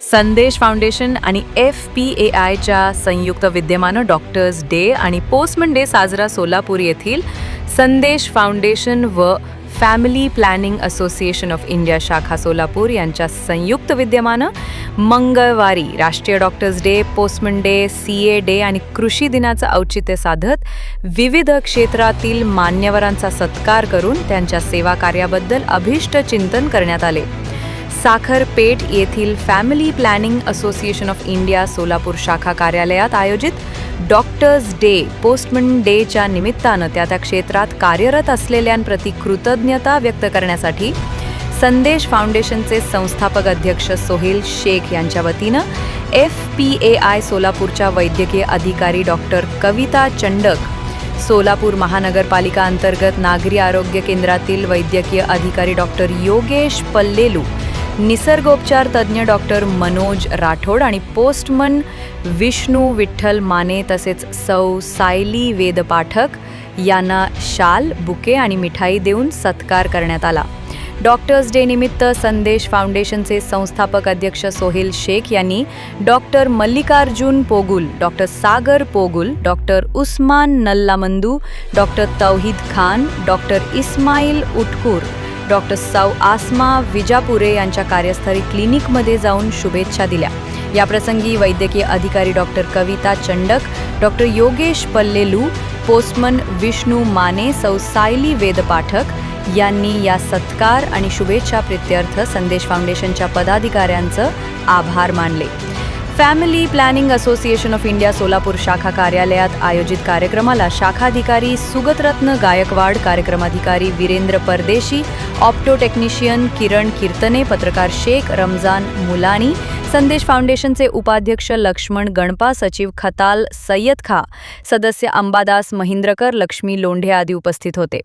संदेश फाउंडेशन आणि F P A आयच्या संयुक्त विद्यमानं डॉक्टर्स डे आणि पोस्टमन डे साजरा सोलापूर येथील संदेश फाउंडेशन व family planning association of India शाखा सोलापूर यांच्या संयुक्त विद्यमानं मंगळवारी राष्ट्रीय doctors day postman day CA day day आणि कृषी दिनाचं औचित्य साधत विविध क्षेत्रातील मान्यवरांचा सत्कार करून त्यांच्या सेवा कार्याबद्दल अभिष्ट चिंतन करण्यात आले. साखरपेठ येथील family planning association of India Solapur शाखा कार्यालयात आयोजित डॉक्टर्स डे पोस्टमन डेच्या निमित्तानं त्या त्या क्षेत्रात कार्यरत असलेल्यांप्रती कृतज्ञता व्यक्त करण्यासाठी संदेश फाउंडेशनचे संस्थापक अध्यक्ष सोहेल शेख यांच्या वतीनं एफ पी ए आय सोलापूरच्या वैद्यकीय अधिकारी डॉक्टर कविता चंडक सोलापूर महानगरपालिका अंतर्गत नागरी आरोग्य केंद्रातील वैद्यकीय अधिकारी डॉक्टर योगेश पल्लेलू निसर्गोपचार तज्ज्ञ डॉक्टर मनोज राठोड आणि पोस्टमन विष्णू विठ्ठल माने तसेच सौ सायली वेदपाठक यांना शाल बुके आणि मिठाई देऊन सत्कार करण्यात आला. डॉक्टर्स डे निमित्त संदेश फाउंडेशनचे संस्थापक अध्यक्ष सोहेल शेख यांनी doctor Mallikarjun Pogul doctor Sagar Pogul doctor Usman Nallamandu doctor Tauheed Khan doctor Ismail Utkur doctor सौ आसमा विजापुरे यांच्या कार्यस्थळी क्लिनिकमध्ये जाऊन शुभेच्छा दिल्या. याप्रसंगी वैद्यकीय अधिकारी doctor Kavita Chandak doctor Yogesh Pallelu postman Vishnu Mane सौ सायली वेदपाठक यांनी या सत्कार आणि शुभेच्छा प्रित्यर्थ संदेश फाउंडेशनच्या पदाधिकाऱ्यांचं आभार मानले. Family planning association of India Solapur शाखा कार्यालयात आयोजित कार्यक्रमाला शाखाधिकारी सुगतरत्न गायकवाड कार्यक्रमाधिकारी वीरेंद्र परदेशी ऑप्टो टेक्निशियन किरण कीर्तने पत्रकार शेख रमजान मुलानी संदेश फाउंडेशनचे उपाध्यक्ष लक्ष्मण गणपा सचिव खताल सय्यद खा सदस्य अंबादास महिंद्रकर लक्ष्मी लोंढे आदी उपस्थित होते.